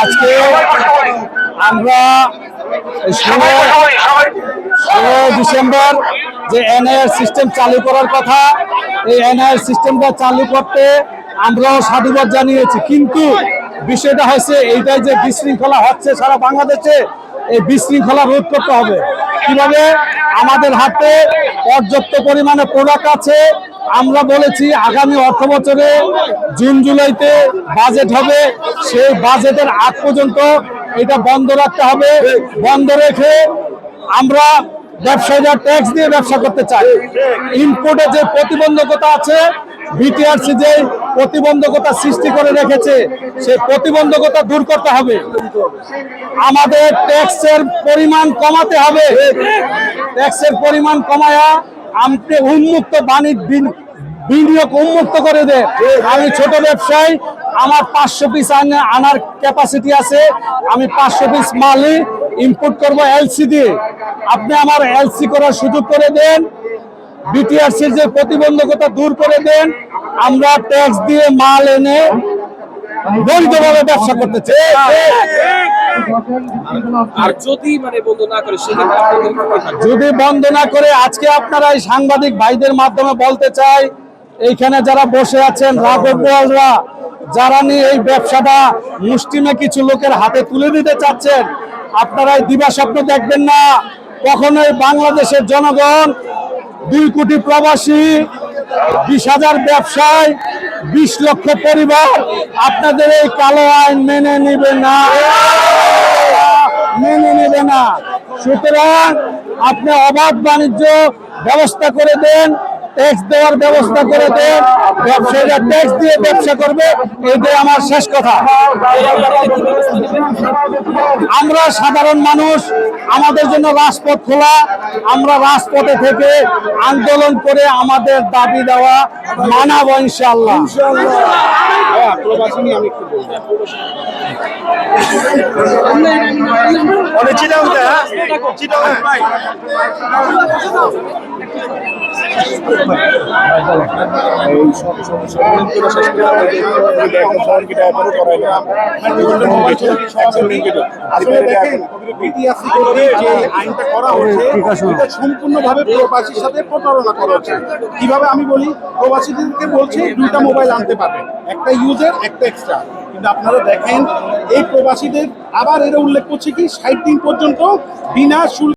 আজকে আমরা ষোলো ডিসেম্বর যে এনআইআর সিস্টেম চালু করার কথা, এই এনআইআর সিস্টেমটা চালু করতে আমরাও সাধুবাদ জানিয়েছি, কিন্তু বিষয়টা হয়েছে এইটাই যে বিশৃঙ্খলা হচ্ছে, সারা বাংলাদেশে এই বিশৃঙ্খলা রোধ করতে হবে। কীভাবে? আমাদের হাতে পর্যাপ্ত পরিমাণে প্রোডাক্ট আছে আমরা বলেছি আগামী অর্থ বছরে জুন, জুলাইতে বাজেট হবে। সেই বাজেটের আগ পর্যন্ত এটা বন্ধ রাখতে হবে। বন্ধ রেখে আমরা ব্যবসায়ীরা ট্যাক্স দিয়ে ব্যবসা করতে চাই। ইম্পোর্টে যে প্রতিবন্ধকতা আছে বিটিআরসি যে প্রতিবন্ধকতা সৃষ্টি করে রেখেছে, সেই প্রতিবন্ধকতা দূর করতে হবে। আমাদের ট্যাক্সের পরিমাণ কমাতে হবে। ট্যাক্সের পরিমাণ কমায়া আমকে উন্মুক্ত বাণিজ্য বিনিয়োগ উন্মুক্ত করে দে। আমি ছোট ব্যবসায়ী আমার পাঁচশো পিস আনার ক্যাপাসিটি আছে। আমি পাঁচশো পিস মালই ইম্পোর্ট করব এলসি দিয়ে আপনি আমার এলসি করার সুযোগ করে দেন। বিটিআরসির যে প্রতিবন্ধকতা দূর করে দেন। আমরা ট্যাক্স দিয়ে মাল এনে বৈধভাবে ব্যবসা করতে চাই। আর যদি মানে বন্ধ না করে? যদি বন্ধ না করে আজকে আপনারা এই সাংবাদিক ভাইদের মাধ্যমে বলতে চাই এইখানে যারা বসে আছেন রাঘবরা যারা নিয়ে এই ব্যবসাটা মুষ্টিমে কিছু লোকের হাতে তুলে দিতে চাচ্ছেন, আপনারা এই দিবা স্বপ্ন দেখবেন না। কখনোই বাংলাদেশের জনগণ দুই কোটি প্রবাসী, বিশ হাজার ব্যবসায়, বিশ লক্ষ পরিবার আপনাদের এই কালো আইন মেনে নিবে না। মেনে নেবে না। সুতরাং আপনি অবাধ বাণিজ্য ব্যবস্থা করে দেন। ট্যাক্স দেওয়ার ব্যবস্থা করে দেন ব্যবসায়ীরা ট্যাক্স দিয়ে ব্যবসা করবে, এইটাই আমার শেষ কথা। আমরা সাধারণ মানুষ, আমাদের জন্য রাজপথ খোলা, আমরা রাজপথে থেকে আন্দোলন করে আমাদের দাবি দেওয়া মানাব ইনশাল্লাহ আসলে কীভাবে আমি বলি প্রবাসীদেরকে বলছে দুইটা মোবাইল আনতে পারবেন একটা ইউজের একটা এক্সট্রা কিন্তু আপনারা দেখেন এই প্রবাসীদের আবার এরা উল্লেখ করছে কি? ষাট দিন পর্যন্ত বিনা শুল্ক